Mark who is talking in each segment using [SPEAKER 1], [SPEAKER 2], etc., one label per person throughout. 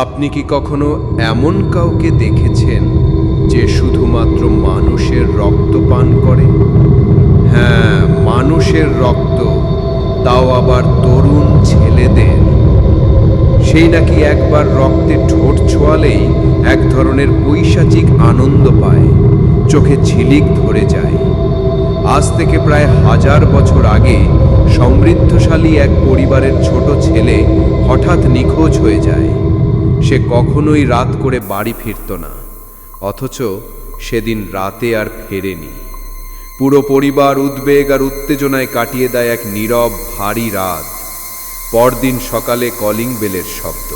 [SPEAKER 1] আপনি কি কখনো এমন কাউকে দেখেছেন যে শুধুমাত্র মানুষের রক্ত পান করে? হ্যাঁ মানুষের রক্ত, তাও আবার তরুণ ছেলেদের। সেই নাকি একবার রক্তে ঠোঁট ছোঁয়ালেই এক ধরনের পৈশাচিক আনন্দ পায়, চোখে ঝিলিক ধরে যায়। আজ থেকে প্রায় হাজার বছর আগে সমৃদ্ধশালী এক পরিবারের ছোট ছেলে হঠাৎ নিখোঁজ হয়ে যায়। সে কখনোই রাত করে বাড়ি ফিরত না, অথচ সেদিন রাতে আর ফেরেনি। পুরো পরিবার উদ্বেগ আর উত্তেজনায় কাটিয়ে দেয় এক নীরব, ভারী রাত। পরদিন সকালে কলিং বেলের শব্দ।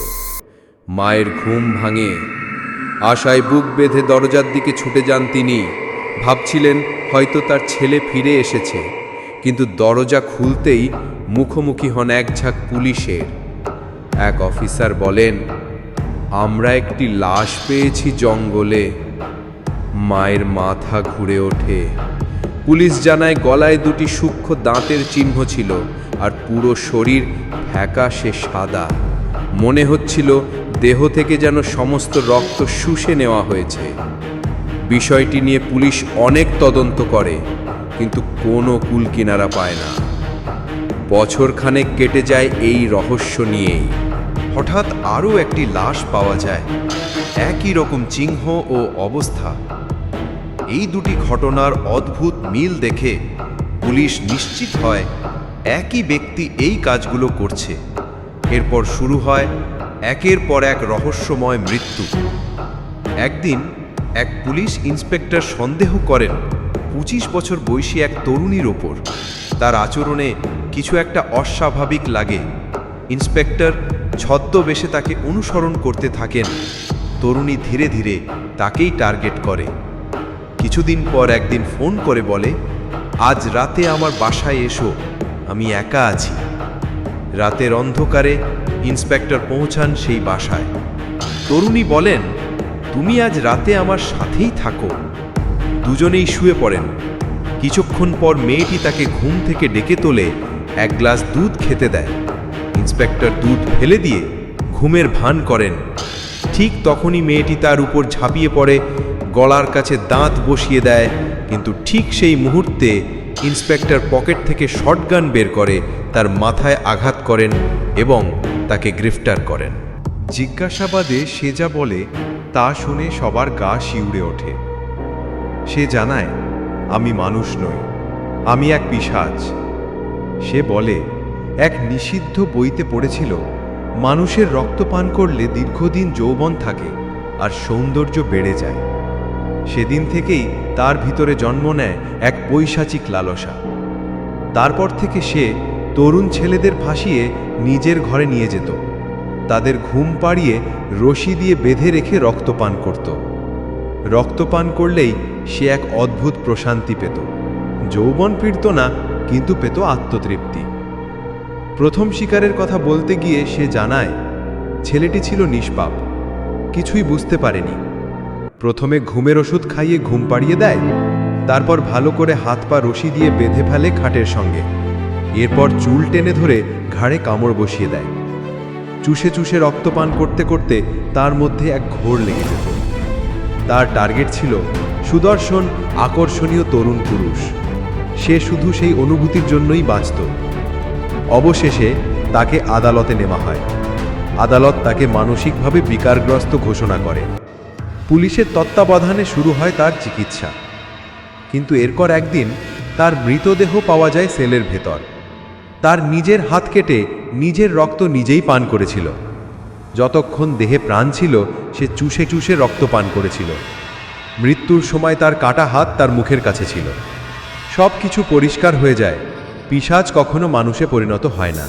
[SPEAKER 1] মায়ের ঘুম ভাঙে। আশায় বুক বেঁধে দরজার দিকে ছুটে যান তিনি। ভাবছিলেন হয়তো তার ছেলে ফিরে এসেছে, কিন্তু দরজা খুলতেই মুখোমুখি হন এক ঝাঁক পুলিশের। এক অফিসার বলেন আমরা একটি লাশ পেয়েছি জঙ্গলে। মায়ের মাথা ঘুরে ওঠে। পুলিশ জানায়, গলায় দুটি সূক্ষ্ম দাঁতের চিহ্ন ছিল আর পুরো শরীর ফ্যাকাশে সাদা। মনে হচ্ছিল দেহ থেকে যেন সমস্ত রক্ত শুষে নেওয়া হয়েছে। বিষয়টি নিয়ে পুলিশ অনেক তদন্ত করে, কিন্তু কোনো কুলকিনারা পায় না। বছরখানেক কেটে যায় এই রহস্য নিয়েই।
[SPEAKER 2] হঠাৎ আরও একটি লাশ পাওয়া যায়। একই রকম চিহ্ন ও অবস্থা। এই দুটি ঘটনার অদ্ভুত মিল দেখে পুলিশ নিশ্চিত হয় একই ব্যক্তি এই কাজগুলো করছে। এরপর শুরু হয় একের পর এক রহস্যময় মৃত্যু। একদিন এক পুলিশ ইন্সপেক্টর সন্দেহ করেন পঁচিশ বছর বয়সী এক তরুণীর ওপর। তার আচরণে কিছু একটা অস্বাভাবিক লাগে। ইন্সপেক্টর ছদ্মবেশে তাকে অনুসরণ করতে থাকেন। তরুণী ধীরে ধীরে তাকেই টার্গেট করে। কিছুদিন পর একদিন ফোন করে বলে, আজ রাতে আমার বাসায় এসো, আমি একা আছি। রাতের অন্ধকারে ইন্সপেক্টর পৌঁছান সেই বাসায়। তরুণী বলেন, তুমি আজ রাতে আমার সাথেই থাকো। দুজনেই শুয়ে পড়েন। কিছুক্ষণ পর মেয়েটি তাকে ঘুম থেকে ডেকে তোলে, এক গ্লাস দুধ খেতে দেয়। ইন্সপেক্টর দুধ ফেলে দিয়ে ঘুমের ভান করেন। ঠিক তখনই মেয়েটি তার উপর ঝাঁপিয়ে পড়ে, গলার কাছে দাঁত বসিয়ে দেয়, কিন্তু ঠিক সেই মুহূর্তে ইন্সপেক্টর পকেট থেকে শটগান বের করে, তার মাথায় আঘাত করেন এবং তাকে গ্রেফতার করেন। জিজ্ঞাসাবাদে সে যা বলে, তা শুনে সবার গা শিউড়ে ওঠে। সে জানায়, আমি মানুষ নই, আমি এক পিশাচ সে বলে এক নিষিদ্ধ বইতে পড়েছিল, মানুষের রক্ত পান করলে দীর্ঘদিন যৌবন থাকে আর সৌন্দর্য বেড়ে যায়। সেদিন থেকেই তার ভিতরে জন্ম নেয় এক পৈশাচিক লালসা। তারপর থেকে সে তরুণ ছেলেদের ফাঁসিয়ে নিজের ঘরে নিয়ে যেত। তাদের ঘুম পাড়িয়ে রশি দিয়ে বেঁধে রেখে রক্তপান করত। রক্তপান করলেই সে এক অদ্ভুত প্রশান্তি পেত। যৌবন ফিরত না, কিন্তু পেত আত্মতৃপ্তি। প্রথম শিকারের কথা বলতে গিয়ে সে জানায়, ছেলেটি ছিল নিষ্পাপ, কিছুই বুঝতে পারেনি। প্রথমে ঘুমের ওষুধ খাইয়ে ঘুম পাড়িয়ে দেয়, তারপর ভালো করে হাত পা রশি দিয়ে বেঁধে ফেলে খাটের সঙ্গে। এরপর চুল টেনে ধরে ঘাড়ে কামড় বসিয়ে দেয়। চুষে চুষে রক্তপান করতে করতে তার মধ্যে এক ঘোর লেগে যেত। তার টার্গেট ছিল সুদর্শন, আকর্ষণীয় তরুণ পুরুষ। সে শুধু সেই অনুভূতির জন্যই বাঁচত। অবশেষে তাকে আদালতে নেওয়া হয়। আদালত তাকে মানসিকভাবে বিকারগ্রস্ত ঘোষণা করে। পুলিশের তত্ত্বাবধানে শুরু হয় তার চিকিৎসা। কিন্তু এরপর একদিন তার মৃতদেহ পাওয়া যায় সেলের ভেতর। তার নিজের হাত কেটে নিজের রক্ত নিজেই পান করেছিল। যতক্ষণ দেহে প্রাণ ছিল, সে চুষে চুষে রক্ত পান করেছিল। মৃত্যুর সময় তার কাটা হাত তার মুখের কাছে ছিল। সব কিছু পরিষ্কার হয়ে যায়। পিশাচ কখনো মানুষে পরিণত হয় না।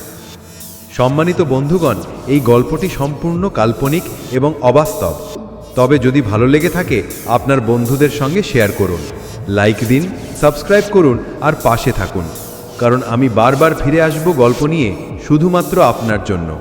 [SPEAKER 2] সম্মানিত বন্ধুগণ, এই গল্পটি সম্পূর্ণ কাল্পনিক এবং অবাস্তব। তবে যদি ভালো লেগে থাকে, আপনার বন্ধুদের সঙ্গে শেয়ার করুন, লাইক দিন, সাবস্ক্রাইব করুন আর পাশে থাকুন। কারণ আমি বারবার ফিরে আসব গল্প নিয়ে শুধুমাত্র আপনার জন্য।